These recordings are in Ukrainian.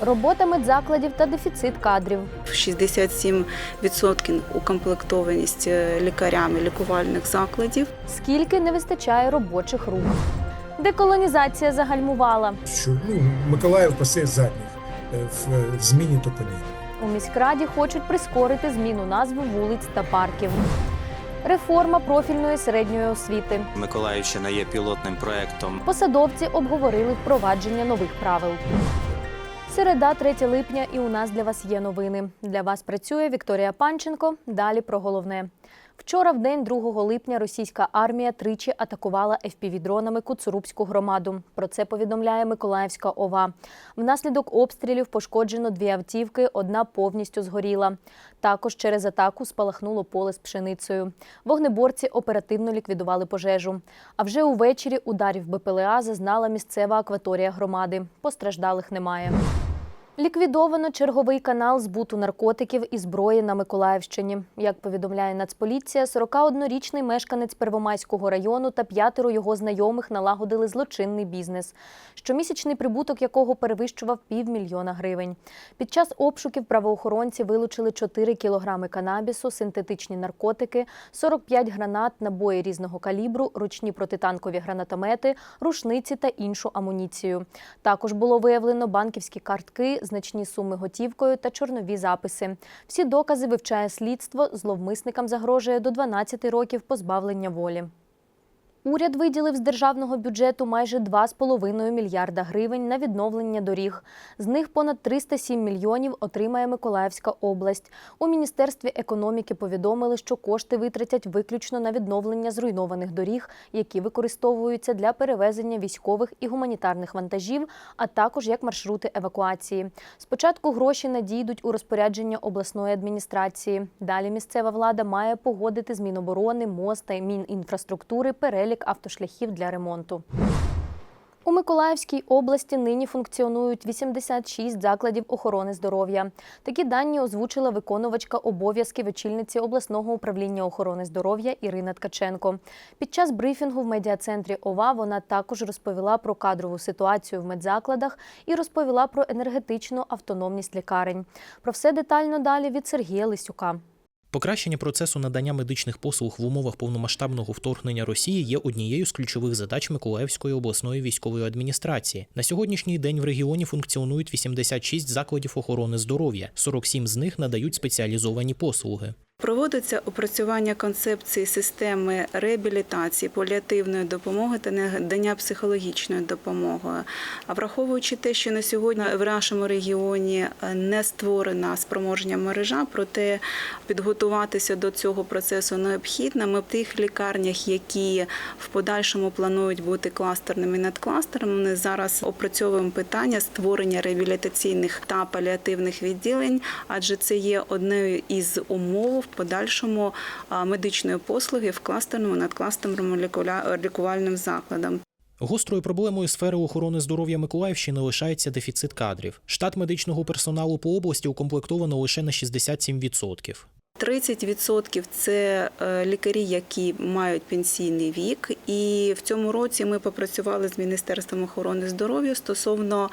Робота медзакладів та дефіцит кадрів. 67% укомплектованість е, лікарями лікувальних закладів. Скільки не вистачає робочих рук. Деколонізація загальмувала. що ну, Миколаїв пасе задніх е, в, е, зміні топонімів. У міськраді хочуть прискорити зміну назви вулиць та парків. Реформа профільної середньої освіти. Миколаївщина є пілотним проектом Посадовці обговорили впровадження нових правил. Середа, 3 липня, і у нас для вас є новини. Для вас працює Вікторія Панченко. Далі про головне. Вчора, в день 2 липня, російська армія тричі атакувала FPV-дронами Куцурубську громаду. Про це повідомляє Миколаївська ОВА. Внаслідок обстрілів пошкоджено дві автівки, одна повністю згоріла. Також через атаку спалахнуло поле з пшеницею. Вогнеборці оперативно ліквідували пожежу. А вже увечері ударів БПЛА зазнала місцева акваторія громади. Постраждалих немає. Ліквідовано черговий канал збуту наркотиків і зброї на Миколаївщині. Як повідомляє Нацполіція, 41-річний мешканець Первомайського району та п'ятеро його знайомих налагодили злочинний бізнес, щомісячний прибуток якого перевищував півмільйона гривень. Під час обшуків правоохоронці вилучили 4 кілограми канабісу, синтетичні наркотики, 45 гранат, набої різного калібру, ручні протитанкові гранатомети, рушниці та іншу амуніцію. Також було виявлено банківські картки, значні суми готівкою та чорнові записи. Всі докази вивчає слідство. Зловмисникам загрожує до 12 років позбавлення волі. Уряд виділив з державного бюджету майже 2,5 мільярда гривень на відновлення доріг. З них понад 307 мільйонів отримає Миколаївська область. У Міністерстві економіки повідомили, що кошти витратять виключно на відновлення зруйнованих доріг, які використовуються для перевезення військових і гуманітарних вантажів, а також як маршрути евакуації. Спочатку гроші надійдуть у розпорядження обласної адміністрації. Далі місцева влада має погодити з Міноборони, МОЗ та Мінінфраструктури перелік автошляхів для ремонту. У Миколаївській області нині функціонують 86 закладів охорони здоров'я. Такі дані озвучила виконувачка обов'язків очільниці обласного управління охорони здоров'я Ірина Ткаченко. Під час брифінгу в медіа-центрі ОВА вона також розповіла про кадрову ситуацію в медзакладах і розповіла про енергетичну автономність лікарень. Про все детально далі від Сергія Лисюка. Покращення процесу надання медичних послуг в умовах повномасштабного вторгнення Росії є однією з ключових задач Миколаївської обласної військової адміністрації. На сьогоднішній день в регіоні функціонують 86 закладів охорони здоров'я, 47 з них надають спеціалізовані послуги. Проводиться опрацювання концепції системи реабілітації, паліативної допомоги та надання психологічної допомоги. А враховуючи те, що на сьогодні в нашому регіоні не створена спроможня мережа, проте підготуватися до цього процесу необхідно. Ми в тих лікарнях, які в подальшому планують бути кластерними і надкластерними, зараз опрацьовуємо питання створення реабілітаційних та паліативних відділень, адже це є одною із умов подальшому медичної послуги в кластерному надкластерному лікувальним закладам. Гострою проблемою сфери охорони здоров'я Миколаївщини лишається дефіцит кадрів. Штат медичного персоналу по області укомплектовано лише на 67%. 30% – це е, лікарі, які мають пенсійний вік. І в цьому році ми попрацювали з Міністерством охорони здоров'я стосовно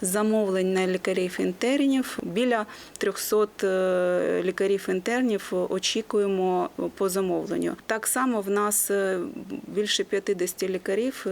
замовлень на лікарів-інтернів. Біля 300 е, лікарів-інтернів очікуємо по замовленню. Так само в нас е, більше 50 лікарів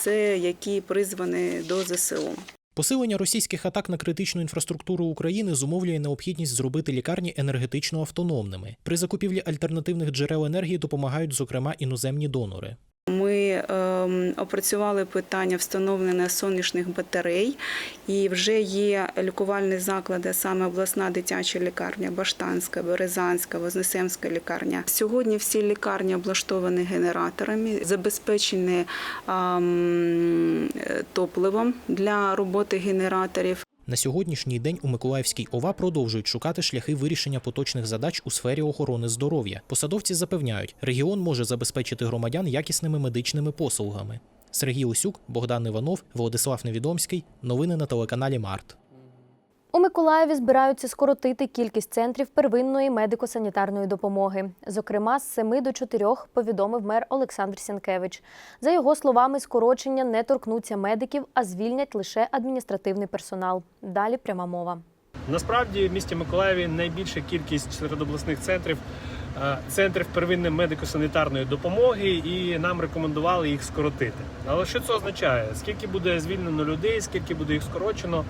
це які призвані до ЗСУ. Посилення російських атак на критичну інфраструктуру України зумовлює необхідність зробити лікарні енергетично автономними. При закупівлі альтернативних джерел енергії допомагають, зокрема, іноземні донори. Ми ем, опрацювали питання встановлення сонячних батарей, і вже є лікувальні заклади, саме обласна дитяча лікарня, Баштанська, Березанська, Вознесемська лікарня. Сьогодні всі лікарні облаштовані генераторами, забезпечені ем, топливом для роботи генераторів. На сьогоднішній день у Миколаївській ОВА продовжують шукати шляхи вирішення поточних задач у сфері охорони здоров'я. Посадовці запевняють, регіон може забезпечити громадян якісними медичними послугами. Сергій Усюк, Богдан Іванов, Владислав Невідомський. Новини на телеканалі Март. У Миколаєві збираються скоротити кількість центрів первинної медико-санітарної допомоги. Зокрема, з 7 до 4 повідомив мер Олександр Сянкевич. За його словами, скорочення не торкнуться медиків, а звільнять лише адміністративний персонал. Далі пряма мова. Насправді в місті Миколаєві найбільша кількість серед обласних центрів е, центрів первинної медико-санітарної допомоги, і нам рекомендували їх скоротити. Але що це означає? Скільки буде звільнено людей, скільки буде їх скорочено?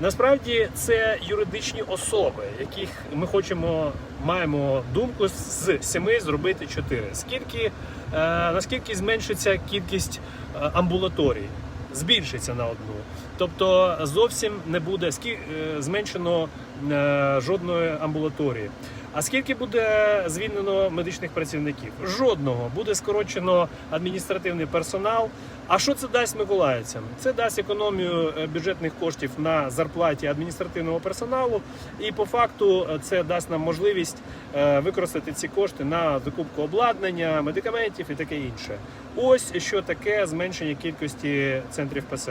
Насправді це юридичні особи, яких ми хочемо, маємо думку з семи зробити чотири. Скільки е, наскільки зменшиться кількість е, амбулаторій? Збільшиться на одну. Тобто зовсім не буде е, зменшено е, жодної амбулаторії. А скільки буде звільнено медичних працівників? Жодного буде скорочено адміністративний персонал. А що це дасть миколаївцям? Це дасть економію е, бюджетних коштів на зарплаті адміністративного персоналу, і по факту е, це дасть нам можливість е, використати ці кошти на закупку обладнання, медикаментів і таке інше. Ось що таке зменшення кількості центрів ПСМ.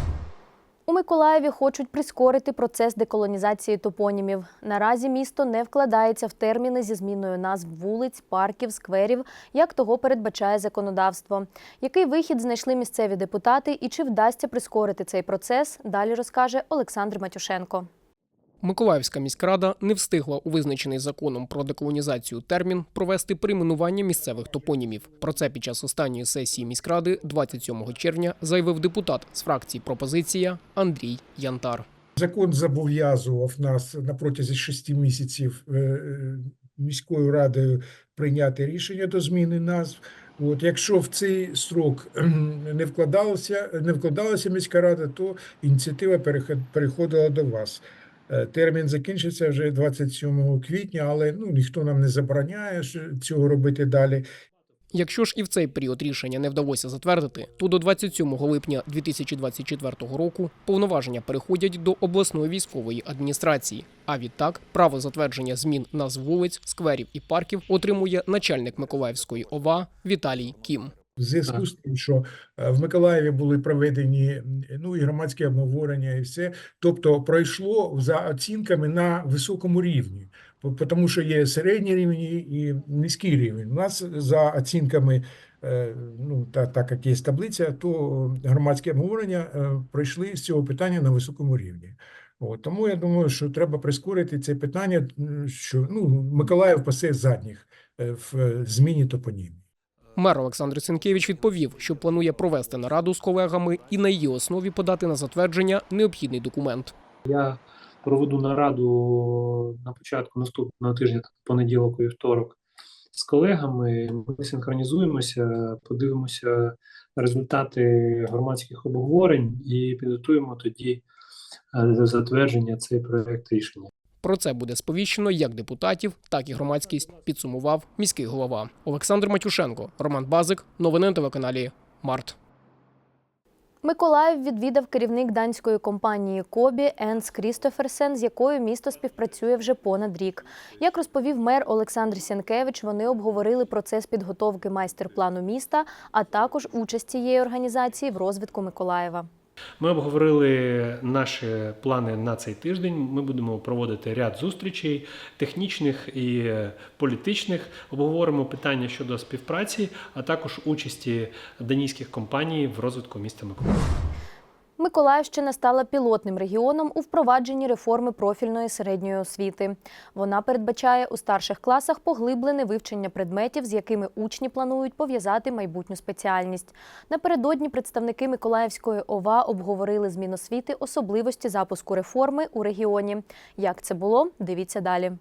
У Миколаєві хочуть прискорити процес деколонізації топонімів. Наразі місто не вкладається в терміни зі зміною назв вулиць, парків, скверів, як того передбачає законодавство. Який вихід знайшли місцеві депутати і чи вдасться прискорити цей процес, далі розкаже Олександр Матюшенко. Миколаївська міськрада не встигла у визначений законом про деколонізацію термін провести перейменування місцевих топонімів. Про це під час останньої сесії міськради 27 червня заявив депутат з фракції Пропозиція Андрій Янтар. Закон зобов'язував нас на протязі шести місяців е, е, міською радою прийняти рішення до зміни назв. От якщо в цей строк не вкладалася, не вкладалася міська рада, то ініціатива переход- переходила до вас. Е, Термін закінчиться вже 27 квітня, але ну ніхто нам не забороняє цього робити далі. Якщо ж і в цей період рішення не вдалося затвердити, то до 27 липня 2024 року повноваження переходять до обласної військової адміністрації. А відтак право затвердження змін назв вулиць, скверів і парків отримує начальник Миколаївської ОВА Віталій Кім. В зв'язку з тим, що е, в Миколаєві були проведені ну і громадські обговорення, і все. Тобто пройшло за оцінками на високому рівні, тому що є середній рівень і- низький рівень. У нас за оцінками, е, ну та так як є таблиця, то громадські обговорення е, пройшли з цього питання на високому рівні. От, тому я думаю, що треба прискорити це питання, що ну Миколаїв пасе задніх в зміні топонімів. Мер Олександр Сенкевич відповів, що планує провести нараду з колегами і на її основі подати на затвердження необхідний документ. Я проведу нараду на початку наступного тижня, тобто понеділок і вівторок, з колегами. Ми синхронізуємося, подивимося результати громадських обговорень і підготуємо тоді е, затвердження цей проект рішення. Про це буде сповіщено як депутатів, так і громадськість. Підсумував міський голова Олександр Матюшенко, Роман Базик. Новини на телеканалі Март. Миколаїв відвідав керівник данської компанії Кобі Енс Крістоферсен, з якою місто співпрацює вже понад рік. Як розповів мер Олександр Сянкевич, вони обговорили процес підготовки майстер-плану міста, а також участь цієї організації в розвитку Миколаєва. Ми обговорили наші плани на цей тиждень. Ми будемо проводити ряд зустрічей технічних і політичних. Обговоримо питання щодо співпраці, а також участі данійських компаній в розвитку міста Миколаїв. Миколаївщина стала пілотним регіоном у впровадженні реформи профільної середньої освіти. Вона передбачає у старших класах поглиблене вивчення предметів, з якими учні планують пов'язати майбутню спеціальність. Напередодні представники Миколаївської ОВА обговорили з Міносвіти особливості запуску реформи у регіоні. Як це було? Дивіться далі.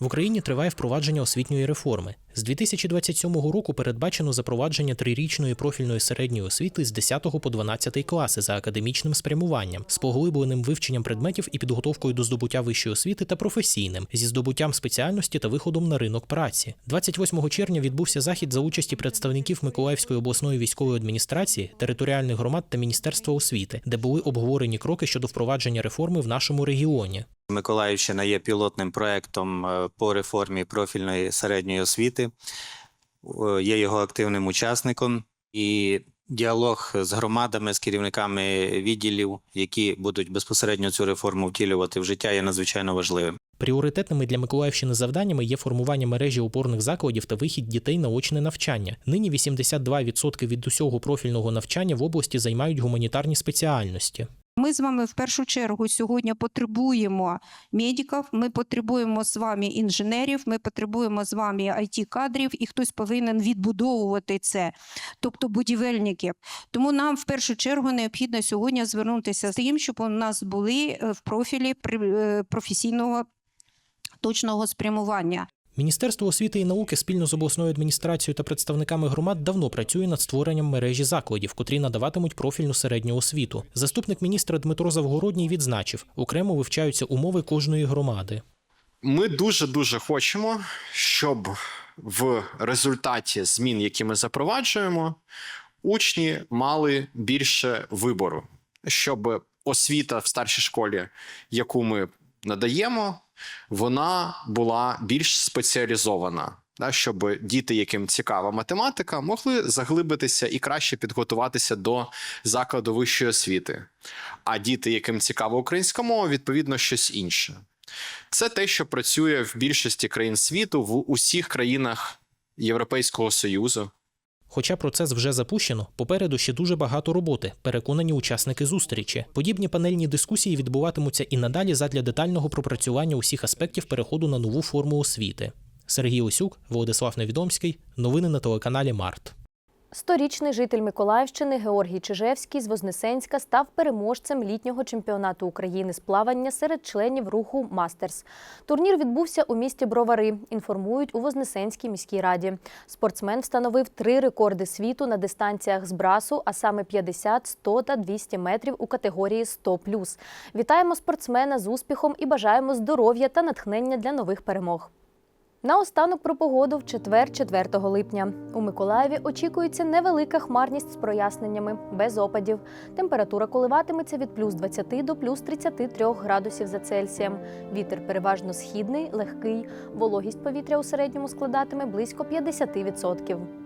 В Україні триває впровадження освітньої реформи. З 2027 року передбачено запровадження трирічної профільної середньої освіти з 10 по 12 класи за академічним спрямуванням, з поглибленим вивченням предметів і підготовкою до здобуття вищої освіти та професійним, зі здобуттям спеціальності та виходом на ринок праці. 28 червня відбувся захід за участі представників Миколаївської обласної військової адміністрації, територіальних громад та Міністерства освіти, де були обговорені кроки щодо впровадження реформи в нашому регіоні. Миколаївщина є пілотним проектом е, по реформі профільної середньої освіти, Е, є його активним учасником і діалог з громадами, з керівниками відділів, які будуть безпосередньо цю реформу втілювати в життя, є надзвичайно важливим. Пріоритетними для Миколаївщини завданнями є формування мережі опорних закладів та вихід дітей на очне навчання. Нині 82% від усього профільного навчання в області займають гуманітарні спеціальності. Ми з вами в першу чергу сьогодні потребуємо медиків, ми потребуємо з вами інженерів, ми потребуємо з вами it кадрів і хтось повинен відбудовувати це, тобто будівельників. Тому нам в першу чергу необхідно сьогодні звернутися з тим, щоб у нас були е, в профілі е, професійного точного спрямування. Міністерство освіти і науки спільно з обласною адміністрацією та представниками громад давно працює над створенням мережі закладів, котрі надаватимуть профільну середню освіту. Заступник міністра Дмитро Завгородній відзначив, окремо вивчаються умови кожної громади. Ми дуже дуже хочемо, щоб в результаті змін, які ми запроваджуємо, учні мали більше вибору, щоб освіта в старшій школі, яку ми надаємо, вона була більш спеціалізована. Да, щоб діти, яким цікава математика, могли заглибитися і краще підготуватися до закладу вищої освіти. А діти, яким цікава українська мова, відповідно щось інше. Це те, що працює в більшості країн світу, в усіх країнах Європейського Союзу. Хоча процес вже запущено, попереду ще дуже багато роботи, переконані учасники зустрічі. Подібні панельні дискусії відбуватимуться і надалі задля детального пропрацювання усіх аспектів переходу на нову форму освіти. Сергій Осюк, Володислав Невідомський. Новини на телеканалі Март. Сторічний житель Миколаївщини Георгій Чижевський з Вознесенська став переможцем літнього чемпіонату України з плавання серед членів руху Мастерс. Турнір відбувся у місті Бровари. Інформують у Вознесенській міській раді. Спортсмен встановив три рекорди світу на дистанціях з брасу, а саме 50, 100 та 200 метрів у категорії 100+. Вітаємо спортсмена з успіхом і бажаємо здоров'я та натхнення для нових перемог. Наостанок про погоду в четвер, 4 липня. У Миколаєві очікується невелика хмарність з проясненнями, без опадів. Температура коливатиметься від плюс 20 до плюс 33 градусів за Цельсієм. Вітер переважно східний, легкий. Вологість повітря у середньому складатиме близько 50%.